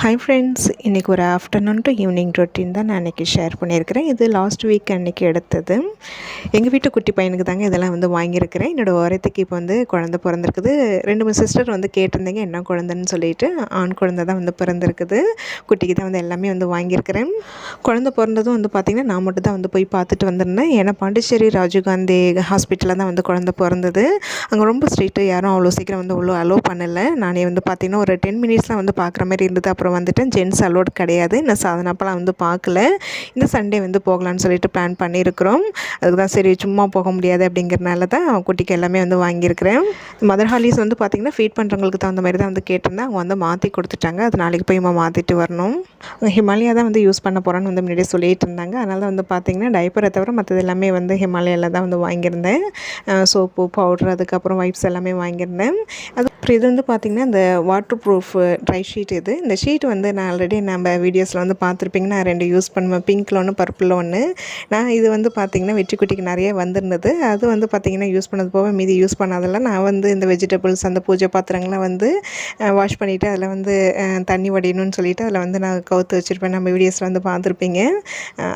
Hi friends இன்றைக்கி ஒரு afternoon to evening routine தான் நான் இன்றைக்கி ஷேர் பண்ணியிருக்கிறேன். இது லாஸ்ட் வீக் அன்றைக்கி எடுத்தது. எங்கள் வீட்டு குட்டி பையனுக்கு தாங்க இதெல்லாம் வந்து வாங்கியிருக்கிறேன். என்னோடய ஓரத்துக்கு இப்போ வந்து குழந்த பிறந்திருக்குது. ரெண்டு மூணு சிஸ்டர் வந்து கேட்டிருந்தீங்க என்ன குழந்தைன்னு சொல்லிட்டு ஆண் குழந்தை தான் வந்து பிறந்திருக்குது. குட்டிக்கு தான் வந்து எல்லாமே வந்து வாங்கியிருக்கிறேன். குழந்த பிறந்ததும் வந்து பார்த்திங்கன்னா நான் மட்டும் தான் வந்து போய் பார்த்துட்டு வந்திருந்தேன். ஏன்னா பாண்டிச்சேரி ராஜீவ்காந்தி ஹாஸ்பிட்டலில் தான் வந்து குழந்த பிறந்தது. அங்கே ரொம்ப ஸ்ட்ரிக்ட்டு யாரும் அவ்வளோ சீக்கிரம் வந்து அவ்வளோ அலோவ் பண்ணலை. நானே வந்து பார்த்திங்கன்னா ஒரு டென் மினிட்ஸ்லாம் வந்து பார்க்குற மாதிரி இருந்தது. அப்புறம் அப்புறம் வந்துட்டு ஜென்ஸ் அலோட் கிடையாது. நான் சாதனாப்பெல்லாம் வந்து பார்க்கல. இந்த சண்டே வந்து போகலான்னு சொல்லிட்டு பிளான் பண்ணியிருக்கிறோம் அதுக்கு தான் சரி சும்மா போக முடியாது அப்படிங்கிறனால தான் குட்டிக்கு எல்லாமே வந்து வாங்கியிருக்கிறேன். மதர் ஹாலிஸ் வந்து பார்த்திங்கன்னா ஃபீட் பண்ணுறவங்களுக்கு தகுந்த மாதிரி தான் வந்து கேட்டிருந்தேன் அவங்க வந்து மாற்றி கொடுத்துட்டாங்க. அது நாளைக்கு போய் நம்ம மாற்றிட்டு வரணும். ஹிமாலயா தான் வந்து யூஸ் பண்ண போகிறோன்னு வந்து முன்னாடியே சொல்லிட்டு இருந்தாங்க. அதனால் தான் வந்து பார்த்திங்கன்னா டைப்பரை தவிர மற்றது எல்லாமே வந்து ஹிமாலயாவில் தான் வந்து வாங்கியிருந்தேன். சோப்பு பவுட்ரு அதுக்கப்புறம் வைப்ஸ் எல்லாமே வாங்கியிருந்தேன். அது அப்புறம் இது வந்து பார்த்திங்கன்னா இந்த வாட்டர் ப்ரூஃப் ட்ரை ஷீட் இது. இந்த ஷீட் வந்து நான் ஆல்ரெடி நம்ம வீடியோஸில் வந்து பார்த்துருப்பீங்க நான் ரெண்டு யூஸ் பண்ணுவேன் பிங்க்கில் ஒன்று பர்பிளில் ஒன்று நான் இது வந்து பார்த்திங்கன்னா வெற்றி குட்டிக்கு நிறைய வந்திருந்தது. அது வந்து பார்த்திங்கன்னா யூஸ் பண்ணது போக மீதி யூஸ் பண்ணாதெல்லாம் நான் வந்து இந்த வெஜிடபிள்ஸ் அந்த பூஜை பாத்திரங்கள்லாம் வந்து வாஷ் பண்ணிவிட்டு அதில் வந்து தண்ணி வடியணும்னு சொல்லிட்டு அதில் வந்து நான் கவுத்து வச்சுருப்பேன். நம்ம வீடியோஸில் வந்து பார்த்துருப்பீங்க.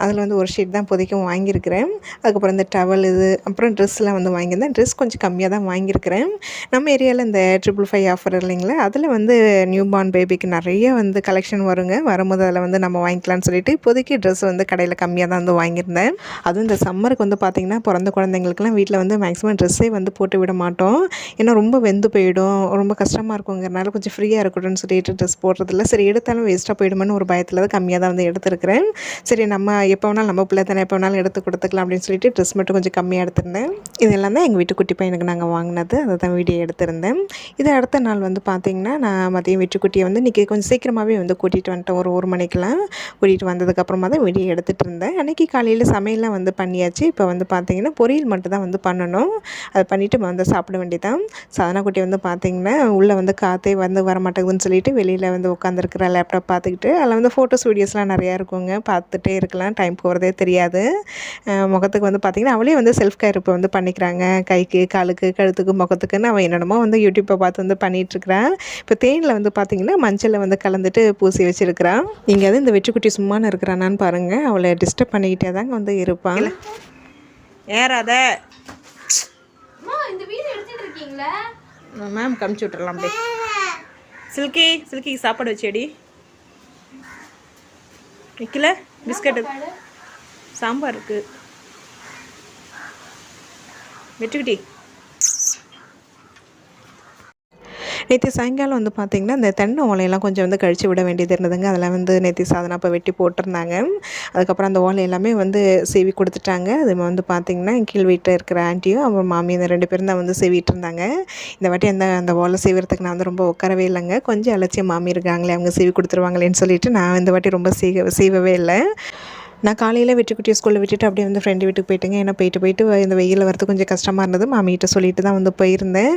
அதில் வந்து ஒரு ஷீட் தான் இப்போதைக்கும் வாங்கியிருக்கிறேன். அதுக்கப்புறம் இந்த டவல் இது அப்புறம் ட்ரெஸ்லாம் வந்து வாங்கியிருந்தேன். ட்ரெஸ் கொஞ்சம் கம்மியாக தான் வாங்கியிருக்கிறேன். நம்ம ஏரியாவில் இந்த ட்ரிபிள் ஃபைவ் ஆஃபர் இல்லைங்களா? அதில் வந்து நியூ பார்ன் பேபிக்கு நிறைய வந்து கலெக்ஷன் வருங்க. வரும்போது அதில் வந்து நம்ம வாங்கிக்கலாம்னு சொல்லிட்டு இப்போதைக்கு ட்ரெஸ் வந்து கடையில் கம்மியாக தான் வந்து வாங்கியிருந்தேன். அதுவும் இந்த சம்மருக்கு வந்து பார்த்திங்கன்னா பிறந்த குழந்தைங்களுக்குலாம் வீட்டில் வந்து மேக்ஸிமம் ட்ரெஸ்ஸே வந்து போட்டு விட மாட்டோம். ஏன்னா ரொம்ப வெந்து போயிடும். ரொம்ப கஷ்டமாக இருக்குங்கிறனால கொஞ்சம் ஃப்ரீயாக இருக்கட்டும்னு சொல்லிட்டு ட்ரெஸ் போடுறதில்ல. சரி எடுத்தாலும் வேஸ்ட்டாக போயிடுமோன்னு ஒரு பயத்தில் தான் கம்மியாக தான் வந்து எடுத்திருக்கிறேன். சரி நம்ம எப்போ வேணாலும் நம்ம பிள்ளை தானே எப்போ வேணாலும் எடுத்து கொடுத்துக்கலாம் அப்படின்னு சொல்லிட்டு ட்ரெஸ் மட்டும் கொஞ்சம் கம்மியாக எடுத்திருந்தேன். இதெல்லாம் தான் எங்கள் வீட்டு குட்டி பையனுக்கு நாங்கள் வாங்கினது. அதை தான் வீடியோ எடுத்திருந்தேன். இது அடுத்த நாள் வந்து பார்த்திங்கன்னா நான் மதியம் வீட்டுக்குட்டியை வந்து இன்றைக்கி கொஞ்சம் சீக்கிரமாக சீக்கிரமாகவே வந்து கூட்டிகிட்டு வந்துட்டேன். ஒரு ஒரு மணிக்கெலாம் கூட்டிகிட்டு வந்ததுக்கப்புறமா தான் வெளியே எடுத்துகிட்டு இருந்தேன். அன்றைக்கி காலையில் சமையல்லாம் வந்து பண்ணியாச்சு. இப்போ வந்து பார்த்திங்கன்னா பொரியல் மட்டும் தான் வந்து பண்ணணும். அதை பண்ணிவிட்டு வந்து சாப்பிட வேண்டியதான் சாதனாக்குட்டி வந்து பார்த்திங்கன்னா உள்ளே வந்து காற்றே வந்து வர மாட்டேங்குதுன்னு சொல்லிட்டு வெளியில் வந்து உட்காந்துருக்குற லேப்டாப் பார்த்துக்கிட்டு அதில் வந்து ஃபோட்டோஸ் வீடியோஸ்லாம் நிறையா இருக்குங்க. பார்த்துட்டே இருக்கலாம். டைம் போகிறதே தெரியாது. முகத்துக்கு வந்து பார்த்திங்கன்னா அவளே வந்து செல்ஃப் கேர் இப்போ வந்து பண்ணிக்கிறாங்க. கைக்கு காலுக்கு கழுத்துக்கு முகத்துக்குன்னு அவன் என்னென்னமோ வந்து யூடியூப்பை பார்த்து வந்து பண்ணிகிட்ருக்கிறான் இப்போ தேனில் வந்து பார்த்திங்கன்னா மஞ்சளில் வந்து கலந்துட்டு பூசி வச்சுருக்கிறான் எங்கேயாவது இந்த வெற்றிக்குட்டி சும்மானு இருக்கிறானான்னு பாருங்கள் அவளை டிஸ்டர்ப் பண்ணிக்கிட்டே தாங்க வந்து இருப்பான் ஏறாத. அம்மா இந்த வீடு எடுத்துட்டு இருக்கீங்களா? மேம் கமிச்சு விட்டுறலாம் அப்படியே. சில்கி சில்கி சாப்பாடு வச்சேடி வைக்கல? பிஸ்கட் சாம்பார். இருக்கு. வெட்டுக்கிட்டி நேற்று சாயங்காலம் வந்து பார்த்திங்கன்னா இந்த தென்னை ஓலையெல்லாம் கொஞ்சம் வந்து கழிச்சு விட வேண்டியது இருந்ததுங்க. அதெல்லாம் வந்து நேற்று சாதனை அப்போ வெட்டி போட்டிருந்தாங்க. அதுக்கப்புறம் அந்த ஓலை எல்லாமே வந்து சீவி கொடுத்துட்டாங்க. அது வந்து பார்த்திங்கன்னா கீழ் வீட்டில் இருக்கிற ஆண்டியும் அப்புறம் மாமி இந்த ரெண்டு பேரும் தான் வந்து சீவிட்டு இருந்தாங்க. இந்த வாட்டி அந்த அந்த ஓலை சீவிறதுக்கு நான் வந்து ரொம்ப உட்காரவே இல்லைங்க. கொஞ்சம் அலட்சியம் மாமி இருக்காங்களே அவங்க சீவி கொடுத்துருவாங்களேன்னு சொல்லிட்டு நான் இந்த வாட்டி ரொம்ப சீக சீவவே இல்லை. நான் காலையில் வெற்றிக்குட்டி ஸ்கூலில் விட்டுட்டு அப்படியே வந்து ஃப்ரெண்டு வீட்டுக்கு போயிட்டுங்க. ஏன்னா போயிட்டு போயிட்டு இந்த வெயிலில் வரது கொஞ்சம் கஷ்டமாக இருந்தது. மாமிகிட்ட சொல்லிட்டு தான் வந்து போயிருந்தேன்.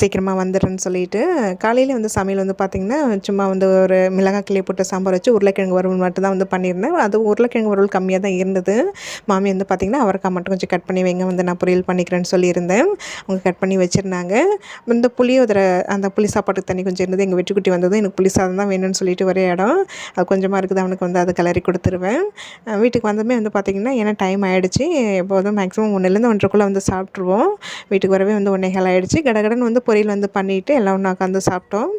சீக்கிரமாக வந்துடுறேன்னு சொல்லிட்டு. காலையில் வந்து சமையல் வந்து பார்த்திங்கன்னா சும்மா வந்து ஒரு மிளகாய் கிளியை போட்டு சாம்பார் வச்சு உருளைக்கிழங்கு வறுவல் மட்டும் தான் வந்து பண்ணியிருந்தேன். அது உருளைக்கிழங்கு வறுவல் கம்மியாக தான் இருந்தது. மாமி வந்து பார்த்திங்கன்னா அவரைக்காய் மட்டும் கொஞ்சம் கட் பண்ணி வைங்க வந்து நான் பொரியல் பண்ணிக்கிறேன்னு சொல்லியிருந்தேன். அவங்க கட் பண்ணி வச்சுருந்தாங்க. இந்த புளியோதரை அந்த புளி சாப்பாட்டுக்கு தண்ணி கொஞ்சம் இருந்தது. எங்கள் வெற்றிக்குட்டி வந்தது எனக்கு புளி சாதம் தான் வேணும்னு சொல்லிட்டு ஒரே இடம். அது கொஞ்சமாக இருக்குது அவனுக்கு வந்து அதை கிளறி கொடுத்துருவேன். வீட்டுக்கு வந்தமே வந்து பார்த்திங்கன்னா ஏன்னா டைம் ஆகிடுச்சு எப்போதும் மேக்ஸிமம் ஒன்றுலேருந்து ஒன்றரைக்குள்ளே வந்து சாப்பிட்ருவோம் வீட்டுக்கு வரவே வந்து ஒன்றேகால் ஆகிடுச்சு கடகடன் வந்து பொரியல் வந்து பண்ணிவிட்டு எல்லாம் ஒன்றா உட்காந்து சாப்பிட்டோம்.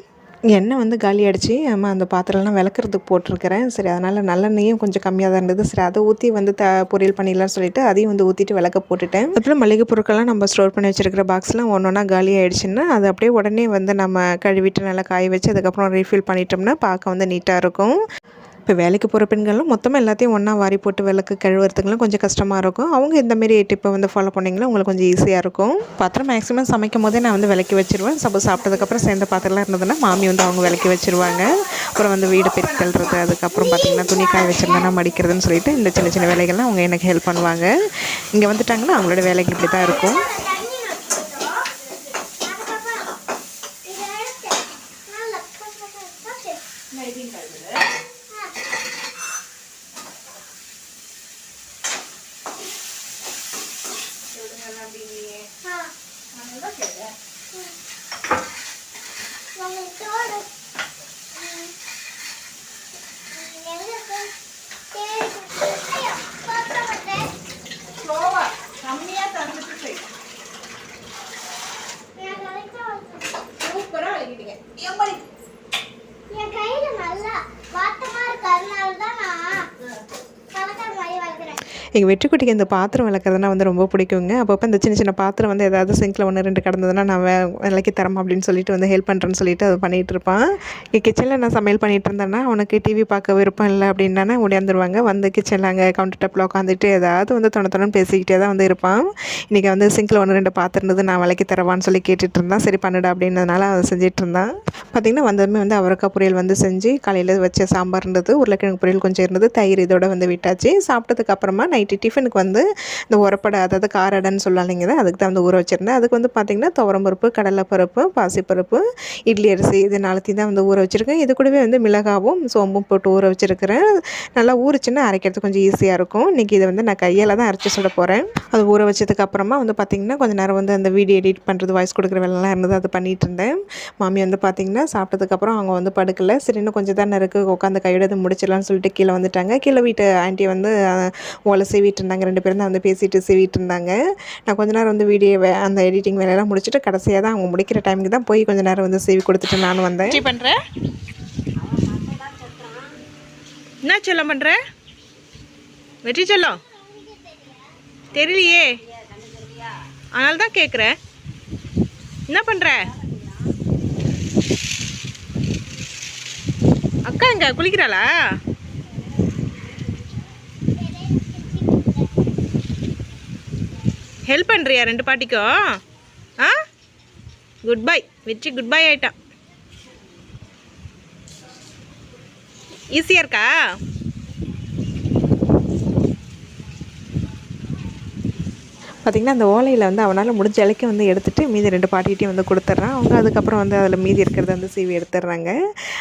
எண்ணெய் வந்து காலி ஆயிடுச்சு. அம்மா அந்த பாத்திரம்லாம் விளக்குறதுக்கு போட்டிருக்கிறேன். சரி அதனால் நல்லெண்ணெயும் கொஞ்சம் கம்மியாக தான் இருந்தது. சரி அதை ஊற்றி வந்து த பொரியல் பண்ணிடலாம்னு சொல்லிட்டு அதையும் வந்து ஊற்றிட்டு விளக்க போட்டுட்டேன். அப்புறம் மளிகை பொருட்கள்லாம் நம்ம ஸ்டோர் பண்ணி வச்சிருக்கிற பாக்ஸ்லாம் ஒன்று ஒன்றா காலி ஆயிடுச்சுன்னா அது அப்படியே உடனே வந்து நம்ம கழுவிட்டு நல்லா காய வச்சு அதுக்கப்புறம் ரீஃபில் பண்ணிட்டோம்னா பார்க்க வந்து நீட்டாக இருக்கும். இப்போ வேலைக்கு போகிற பெண்களும் மொத்தமாக எல்லாத்தையும் ஒன்றா வாரி போட்டு விளக்கு கழுவுறதுக்குலாம் கொஞ்சம் கஷ்டமாக இருக்கும். அவங்க இந்த மாரி டிப்பை வந்து ஃபாலோ பண்ணிங்கன்னா உங்களுக்கு கொஞ்சம் ஈஸியாக இருக்கும். பாத்திரம் மேக்ஸிமம் சமைக்கும் போதே நான் வந்து விளக்கி வச்சிருவேன். சப்போஸ் சாப்பிட்டதுக்கப்புறம் சேர்ந்த பாத்திரம்லாம் இருந்ததுன்னா மாமி வந்து அவங்க விளக்கி வச்சிருவாங்க. அப்புறம் வந்து வீடு பெருக்கி தள்ளுறது அதுக்கப்புறம் பார்த்திங்கன்னா துணி காய வச்சுருந்தேன்னா மடிக்கிறதுன்னு சொல்லிட்டு இந்த சின்ன சின்ன வேலைகள்லாம் அவங்க எனக்கு ஹெல்ப் பண்ணுவாங்க. இங்கே வந்துட்டாங்கன்னா அவங்களோட வேலைக்கு இப்படி தான் இருக்கும் Maybe எங்கள் வெற்றிக்குட்டிக்கு இந்த பாத்திரம் விளக்குறதுனா வந்து ரொம்ப பிடிக்குங்க. அப்பப்போ இந்த சின்ன சின்ன பாத்திரம் வந்து ஏதாவது சிங்கில் ஒன்று ரெண்டு கிடந்ததுன்னா நான் வே விளக்கி தரமா அப்படின்னு சொல்லிட்டு வந்து ஹெல்ப் பண்ணுறேன்னு சொல்லிட்டு அது பண்ணிகிட்டு இருப்பான். இங்கே கிச்சனில் நான் சமையல் பண்ணிகிட்டு இருந்தேன்னா அவனுக்கு டிவி பார்க்க விருப்பம் இல்லை அப்படின்னா ஓடியாந்துருவாங்க. வந்து கிச்சனில் அங்கே கவுண்டர் டாப்பில் உட்காந்துட்டு ஏதாவது வந்து தொண தொணன்னு பேசிக்கிட்டே தான் வந்து இருப்பான். இன்றைக்கி வந்து சிங்கில் ஒன்று ரெண்டு பாத்திரம் இருந்தது நான் விளக்கி தரவான்னு சொல்லி கேட்டுட்டு இருந்தான். சரி பண்ணுடா அப்படின்றதுனால அதை செஞ்சுட்டு இருந்தான். பார்த்திங்கன்னா வந்ததுமே வந்து அவரக்காய் பொரியல் வந்து செஞ்சு காலையில் வச்ச சாம்பார் இருந்தது உருளைக்கிழங்கு பொரியல் கொஞ்சம் இருந்தது தயிர் இதோட வந்து விட்டாச்சு. சாப்பிட்டதுக்கு அப்புறமா நைட்டு டிஃபனுக்கு வந்து இந்த உரப்படை அதாவது காரடைன்னு சொல்லலைங்க அதுக்கு தான் வந்து ஊற வச்சுருந்தேன். அதுக்கு வந்து பார்த்திங்கன்னா துவரம்பருப்பு கடலைப்பருப்பு பாசிப்பருப்பு இட்லி அரிசி இது நாளத்தையும் தான் வந்து ஊற வச்சுருக்கேன். இது கூடவே வந்து மிளகாவும் சோம்பும் போட்டு ஊற வச்சுருக்கிறேன். நல்லா ஊறிச்சுன்னா அரைக்கிறதுக்கு கொஞ்சம் ஈஸியாக இருக்கும். இன்றைக்கி இதை வந்து நான் கையால் தான் அரைச்சி சொல்ல போகிறேன் அது ஊற வச்சதுக்கு அப்புறமா வந்து பார்த்திங்கன்னா கொஞ்சம் நேரம் வந்து அந்த வீடியோ எடிட் பண்ணுறது வாய்ஸ் கொடுக்குற வேலைலாம் இருந்தது அது பண்ணிகிட்டு இருந்தேன். மாமி வந்து பார்த்திங்கன்னா சாப்பிட்டதுக்கப்புறம் அவங்க வந்து படுக்கல. சரி இன்னும் கொஞ்சம் தானே இருக்குது உட்காந்து கையோட முடிச்சிடலாம்னு சொல்லிட்டு கீழே வந்துட்டாங்க. கீழே வீட்டு ஆண்டி வந்து அஹ், ஓலை சீவிட்டு இருந்தாங்க ரெண்டு பேரும் தான் வந்து பேசிட்டு சீவிட்டு இருந்தாங்க நான் கொஞ்ச நேரம் வந்து வீடியோ அந்த எடிட்டிங் வேலையெல்லாம் முடிச்சுட்டு கடைசியாக தான் அவங்க முடிக்கிற டைமுக்கு தான் போய் கொஞ்ச நேரம் வந்து சீவி கொடுத்துட்டு நானும் வந்தேன். என்ன பண்ற? என்ன சொல்லம் பண்ற? வெற்றி சொல்லம். தெரியலையே. அதனால தான் கேட்குறேன் என்ன பண்ணுற அக்கா எங்க குளிக்கிறாளா? ஹெல்ப் பண்ணுறியா ரெண்டு பாட்டிக்கும்? ஆ? குட் பை வெற்றி குட் பை ஆயிட்டான். ஈஸியாக இருக்கா? பார்த்திங்கன்னா அந்த ஓலையில் வந்து அவனால் முடிஞ்ச அளவுக்கு வந்து எடுத்துகிட்டு மீதி ரெண்டு பாட்டிகிட்டையும் வந்து கொடுத்துட்றான். அவங்க அதுக்கப்புறம் வந்து அதில் மீதி இருக்கிறத வந்து சீவி எடுத்துடுறாங்க.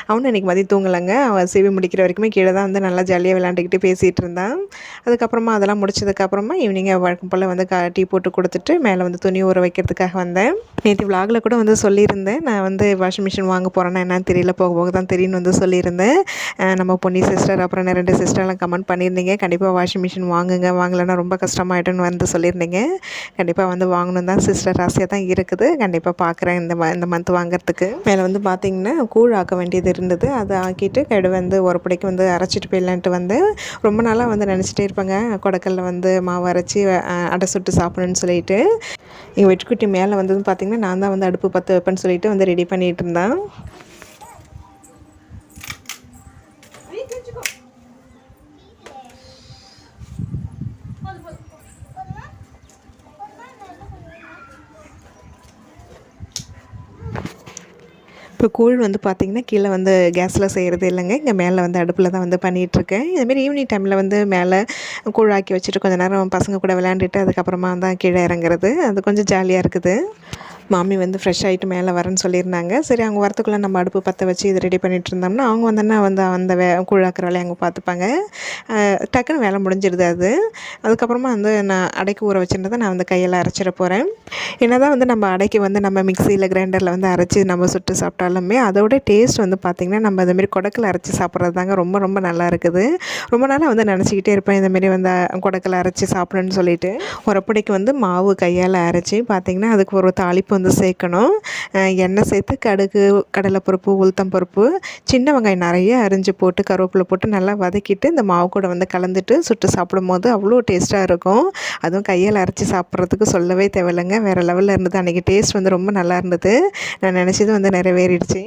அவனும் இன்றைக்கி மதியம் தூங்கலைங்க. அவன் சீவி முடிக்கிற வரைக்குமே கீழே தான் வந்து நல்லா ஜாலியாக விளாண்டுக்கிட்டு பேசிகிட்டு இருந்தான். அதுக்கப்புறமா அதெல்லாம் முடிச்சதுக்கப்புறமா ஈவினிங் வழக்கம் போல் வந்து கா டீ போட்டு கொடுத்துட்டு மேலே வந்து துணி ஊற வைக்கிறதுக்காக வந்தேன். நேற்று விலாகில் கூட வந்து சொல்லியிருந்தேன். நான் வந்து வாஷிங் மிஷின் வாங்க போகிறேன்னா என்னன்னு தெரியல போக போக தான் தெரியும்னு வந்து சொல்லியிருந்தேன். நம்ம பொன்னி சிஸ்டர் அப்புறம் ரெண்டு சிஸ்டர்லாம் கமெண்ட் பண்ணியிருந்தீங்க. கண்டிப்பாக வாஷிங் மிஷின் வாங்குங்க. வாங்கலைன்னா ரொம்ப கஷ்டமாயிட்டுன்னு வந்து சொல்லியிருந்தீங்க. கண்டிப்பாக வந்து வாங்கணும் தான் சிஸ்டர் ஆசையாக தான் இருக்குது. கண்டிப்பாக பார்க்குறேன் இந்த ம இந்த மந்த் வாங்குறதுக்கு. மேலே வந்து பார்த்தீங்கன்னா கூழ் ஆக்க வேண்டியது இருந்தது. அதை ஆக்கிட்டு கடு வந்து ஒரு பிடிக்கு வந்து அரைச்சிட்டு போயிடலான்ட்டு வந்து ரொம்ப நாளாக வந்து நினச்சிட்டே இருப்பாங்க. கொடக்கல்ல வந்து மாவு அரைச்சி அடை சுட்டு சாப்பிடணும்னு சொல்லிட்டு. எங்கள் வெட்டுக்குட்டி மேலே வந்ததும் பார்த்தீங்கன்னா நான் தான் வந்து அடுப்பு பற்ற வைப்பேன்னு சொல்லிட்டு வந்து ரெடி பண்ணிகிட்டு இருந்தேன். இப்போ கூழ் வந்து பார்த்திங்கன்னா கீழே வந்து கேஸில் செய்கிறது இல்லைங்க. இங்கே மேலே வந்து அடுப்பில் தான் வந்து பண்ணிகிட்ருக்கேன். இதுமாரி ஈவினிங் டைமில் வந்து மேலே கூழ் ஆக்கி வச்சுட்டு கொஞ்சம் நேரம் பசங்க கூட விளையாண்டுட்டு அதுக்கப்புறமா தான் கீழே இறங்குறது. அது கொஞ்சம் ஜாலியாக இருக்குது. மாமி வந்து ஃப்ரெஷ் ஆகிட்டு மேலே வரேன்னு சொல்லியிருந்தாங்க. சரி அவங்க வரத்துக்குள்ளே நம்ம அடுப்பு பற்ற வச்சு இது ரெடி பண்ணிட்டு இருந்தோம்னா அவங்க வந்தோன்னா வந்து அந்த வே கூழாக்குற வேலையை அவங்க பார்த்துப்பாங்க டக்குன்னு வேலை முடிஞ்சிருது அது. அதுக்கப்புறமா வந்து நான் அடைக்கு ஊற வச்சுருந்ததை நான் வந்து கையில் அரைச்சிட போகிறேன் என்ன தான் வந்து நம்ம அடைக்கு வந்து நம்ம மிக்சியில் கிரைண்டரில் வந்து அரைச்சி நம்ம சுட்டு சாப்பிட்டாலுமே அதோட டேஸ்ட் வந்து பார்த்திங்கன்னா நம்ம இந்தமாரி குடக்கில் அரைச்சி சாப்பிட்றது தாங்க ரொம்ப ரொம்ப நல்லா இருக்குது. ரொம்ப நாளாக வந்து நினச்சிக்கிட்டே இருப்பேன் இந்தமாரி வந்து குடக்கில் அரைச்சி சாப்பிடணும்னு சொல்லிட்டு. உரப்படிக்கு வந்து மாவு கையால் அரைச்சி பார்த்திங்கன்னா அதுக்கு ஒரு தாளிப்பு வந்து சேர்க்கணும். எண்ணெய் சேர்த்து கடுகு கடலைப்பருப்பு உளுத்தம் பருப்பு சின்ன வெங்காயம் நிறைய அரிஞ்சு போட்டு கருவேப்பிலை போட்டு நல்லா வதக்கிட்டு இந்த மாவு கூட வந்து கலந்துட்டு சுட்டு சாப்பிடும் போது அவ்வளோ டேஸ்ட்டாக இருக்கும். அதுவும் கையால் அரைச்சி சாப்பிட்றதுக்கு சொல்லவே தேவையில்லைங்க. வேறு லெவலில் இருந்தது. அன்றைக்கி டேஸ்ட் வந்து ரொம்ப நல்லா இருந்தது. நான் நினச்சது வந்து நிறைவேறிடுச்சு.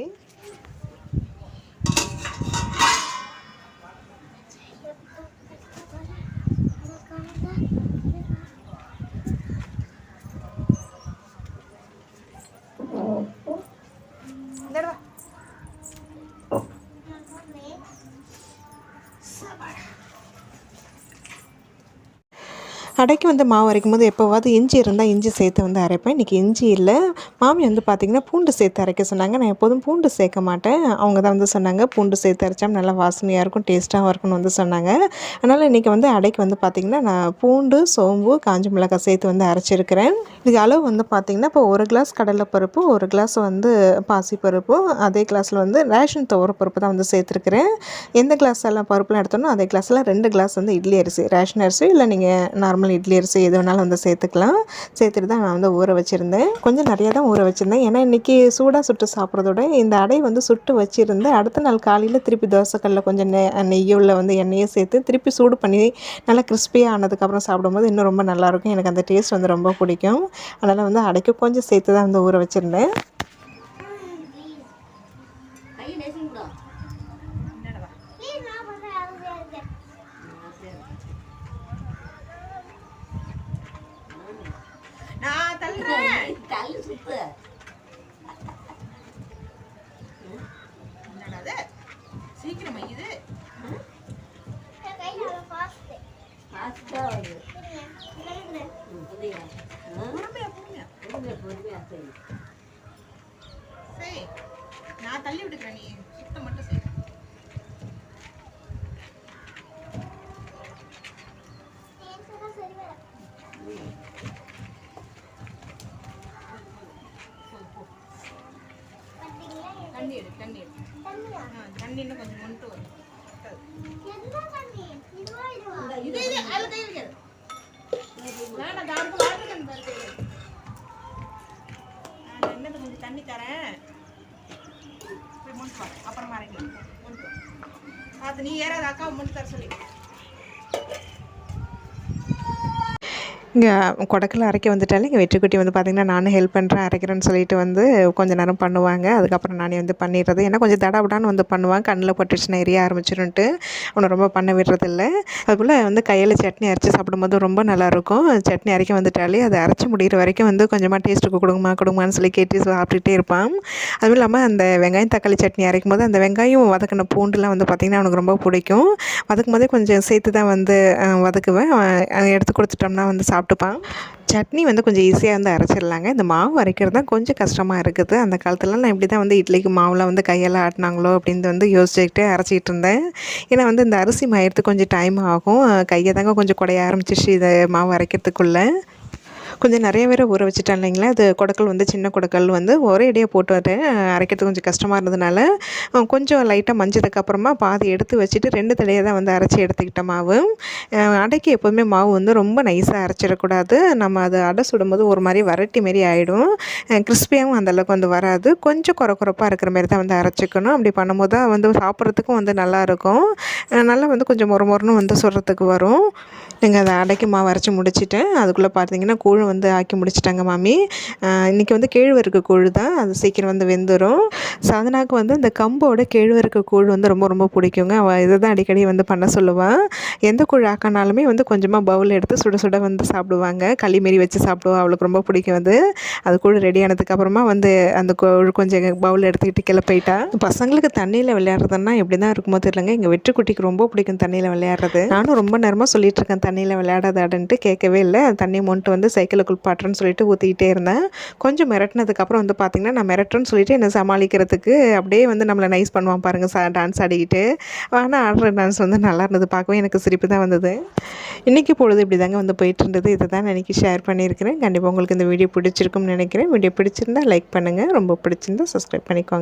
அடைக்கு வந்து மாவு அரைக்கும் போது எப்போவாவது இஞ்சி இருந்தால் இஞ்சி சேர்த்து வந்து அரைப்பேன். இன்றைக்கி இஞ்சி இல்லை. மாமி வந்து பார்த்திங்கன்னா பூண்டு சேர்த்து அரைக்க சொன்னாங்க. நான் எப்போதும் பூண்டு சேர்க்க மாட்டேன். அவங்க தான் வந்து சொன்னாங்க பூண்டு சேர்த்து அரைச்சா நல்லா வாசனையாக இருக்கும் டேஸ்ட்டாகவும் இருக்கும்னு வந்து சொன்னாங்க. அதனால் இன்றைக்கி வந்து அடைக்கு வந்து பார்த்திங்கன்னா நான் பூண்டு சோம்பு காஞ்ச மிளகாய் சேர்த்து வந்து அரைச்சிருக்கிறேன். இதுக்கு அளவு வந்து பார்த்திங்கன்னா இப்போ ஒரு கிளாஸ் கடலைப்பருப்பு ஒரு கிளாஸ் வந்து பாசிப்பருப்பு அதே கிளாஸில் வந்து ரேஷன் துவரப்பருப்பு தான் வந்து சேர்த்துருக்குறேன். எந்த கிளாஸ் எல்லாம் பருப்புலாம் எடுத்தோனோ அதே கிளாஸில் ரெண்டு கிளாஸ் வந்து இட்லி அரிசி ரேஷன் அரிசி இல்லை நீங்கள் நார்மல் இட்லி அரிசி எது வேணாலும் வந்து சேர்த்துக்கலாம். சேர்த்துட்டு தான் நான் வந்து ஊற வச்சுருந்தேன். கொஞ்சம் நிறையா தான் ஊற வச்சுருந்தேன். ஏன்னா இன்றைக்கி சூடாக சுட்டு சாப்பிட்றதோட இந்த அடை வந்து சுட்டு வச்சுருந்து அடுத்த நாள் காலையில் திருப்பி தோசைக்கல்லில் கொஞ்சம் நெ நெய்யுள்ள வந்து எண்ணெயை சேர்த்து திருப்பி சூடு பண்ணி நல்லா கிறிஸ்பியாக ஆனதுக்கப்புறம் சாப்பிடும்போது இன்னும் ரொம்ப நல்லாயிருக்கும் எனக்கு அந்த டேஸ்ட் வந்து ரொம்ப பிடிக்கும். அதனால் வந்து அடைக்கு கொஞ்சம் சேர்த்து தான் வந்து ஊற வச்சுருந்தேன். நான் தள்ளுறேன். தள்ளு சுத்து என்னடா அது சீக்கிரம் இது ஃபாஸ்ட்டாக வருது ம், புரியுதா? ஆ? பொறுமையா பொறுமையா பொறுமையா பொறுமையா சரி சரி விடுக்கிறேன் நீ? சுத்தம் மட்டும் செய் தண்ணி எடு தண்ணி எடு. ஆ தண்ணி இன்னும் கொஞ்சம் மொண்டு வரும். இது இது வேணாம். நான் என்னது கொஞ்சம் தண்ணி தரேன். போய் வா அப்புறமா இறங்கி மொண்டு வா அது நீ ஏறாத அக்காவை மொண்டு தர சொல்லி. இங்கே குடக்கில் அரைக்க வந்துட்டாலே இங்கே வெற்றிக்குட்டி வந்து பார்த்திங்கன்னா நானும் ஹெல்ப் பண்ணுறேன் அரைக்கிறேன்னு சொல்லிட்டு வந்து கொஞ்ச நேரம் பண்ணுவாங்க. அதுக்கப்புறம் நானே வந்து பண்ணிடுறது. ஏன்னா கொஞ்சம் தடாபடான்னு வந்து பண்ணுவாங்க. கண்ணில் பட்டுச்சுன்னா எரிய ஆரம்பிச்சிருன்ட்டு அவனை ரொம்ப பண்ண விடுறதில்ல. அதுபோல் வந்து கையில் சட்னி அரைச்சி சாப்பிடும்போது ரொம்ப நல்லாயிருக்கும். சட்னி அரைக்க வந்துட்டாலே அதை அரைச்சி முடிகிற வரைக்கும் வந்து கொஞ்சமாக டேஸ்ட்டுக்கு கொடுங்கம்மா கொடுங்கம்மான்னு சொல்லி கேட்டு சாப்பிட்டுட்டே இருப்பான். அதுவும் இல்லாமல் அந்த வெங்காயம் தக்காளி சட்னி அரைக்கும் போது அந்த வெங்காயம் வதக்கின பூண்டுலாம் வந்து பார்த்திங்கன்னா அவனுக்கு ரொம்ப பிடிக்கும். வதக்கும் போதே கொஞ்சம் சேர்த்து தான் வந்து வதக்குவேன். எடுத்து கொடுத்துட்டோம்னா வந்து சாப்பிட்டுப்பான் சட்னி வந்து கொஞ்சம் ஈஸியாக வந்து அரைச்சிடலாங்க. இந்த மாவு அரைக்கிறது தான் கொஞ்சம் கஷ்டமாக இருக்குது. அந்த காலத்துலலாம் நான் இப்படி தான் வந்து இட்லிக்கு மாவுலாம் வந்து கையால் ஆட்டினாங்களோ அப்படின்னு வந்து யோசிச்சுக்கிட்டே அரைச்சிட்டு இருந்தேன். ஏன்னா வந்து இந்த அரிசி மாயறதுக்கு கொஞ்சம் டைம் ஆகும். கையை தாங்க கொஞ்சம் குடைய ஆரம்பிச்சிச்சு இதை மாவு அரைக்கிறதுக்குள்ளே. கொஞ்சம் நிறைய பேரை ஊற வச்சுட்டேன் இல்லைங்களா? அது குடக்கல் வந்து சின்ன குடக்கல் வந்து ஒரே இடையே போட்டு வரேன் அரைக்கிறது கொஞ்சம் கஷ்டமாக இருந்ததுனால கொஞ்சம் லைட்டாக மஞ்சதுக்கு அப்புறமா பாதி எடுத்து வச்சுட்டு ரெண்டு தடையை தான் வந்து அரைச்சி எடுத்துக்கிட்ட மாவு. அடைக்கு எப்போவுமே மாவு வந்து ரொம்ப நைஸாக அரைச்சிடக்கூடாது. நம்ம அது அடை சுடும்போது ஒரு மாதிரி வரட்டி மாரி ஆகிடும் கிறிஸ்பியாகவும் அந்தளவுக்கு வந்து வராது. கொஞ்சம் குறை குறைப்பாக இருக்கிற மாதிரி தான் வந்து அரைச்சிக்கணும். அப்படி பண்ணும்போது தான் வந்து சாப்பிட்றதுக்கும் வந்து நல்லாயிருக்கும் நல்லா வந்து கொஞ்சம் மொறு மொறுன்னு வந்து சுடுறதுக்கு வரும். நீங்கள் அதை அடைக்கு மாவு அரைச்சி முடிச்சிட்டேன் அதுக்குள்ளே பார்த்தீங்கன்னா சீக்கிரம் வந்து ஆக்கி முடிச்சிட்டாங்க மாமி. இன்றைக்கி வந்து கேழ்வரகு கூழ் தான். அது சீக்கிரம் வந்து வெந்துடும் சாதனாவுக்கு வந்து இந்த கம்போட கேழ்வரகு கூழ் வந்து ரொம்ப ரொம்ப பிடிக்குங்க. அவள் இதை தான் அடிக்கடி வந்து பண்ண சொல்லுவாள் எந்த கூழ் ஆக்கினாலுமே வந்து கொஞ்சமாக பவுல் எடுத்து சுட சுட வந்து சாப்பிடுவாங்க. களி மாரி வச்சு சாப்பிடுவா. அவளுக்கு ரொம்ப பிடிக்கும் அது. அது கூழ் ரெடி ஆனதுக்கப்புறமா வந்து அந்த கூழ் கொஞ்சம் பவுல் எடுத்துக்கிட்டு கிளப்பிட்டா. பசங்களுக்கு தண்ணியில் விளையாடுறதுன்னா எப்படி தான் இருக்குமோ தெரியலங்க. எங்கள் வெற்றுக்குட்டிக்கு ரொம்ப பிடிக்கும் தண்ணியில் விளையாடுறது. நானும் ரொம்ப நேரமாக சொல்லிட்டு இருக்கேன் தண்ணியில் விளையாடாதாடன்ட்டு கேட்கவே இல்லை. தண்ணி மொண்ட்டு வந்து சைக்கிள் சைக்கிளில் குளிப்பாட்டுறேன்னு சொல்லிட்டு ஊற்றிக்கிட்டே இருந்தேன். கொஞ்சம் மிரட்டினதுக்கப்புறம் வந்து பார்த்திங்கன்னா நான் மிரட்டுறேன்னு சொல்லிட்டு என்னை சமாளிக்கிறதுக்கு அப்படியே வந்து நம்மளை நைஸ் பண்ணுவான் பாருங்கள் சா டான்ஸ் ஆடிக்கிட்டு. ஆனால் ஆடுற டான்ஸ் வந்து நல்லா இருந்தது. பார்க்கவே எனக்கு சிரிப்பு தான் வந்தது. இன்றைக்கி பொழுது இப்படி தாங்க வந்து போயிட்டு இருந்தது. இதை தான் இன்றைக்கி ஷேர் பண்ணியிருக்கிறேன். கண்டிப்பாக உங்களுக்கு இந்த வீடியோ பிடிச்சிருக்கும்னு நினைக்கிறேன். வீடியோ பிடிச்சிருந்தா லைக் பண்ணுங்கள் ரொம்ப பிடிச்சிருந்தா சப்ஸ்கிரைப் பண்ணிக்கோங்க.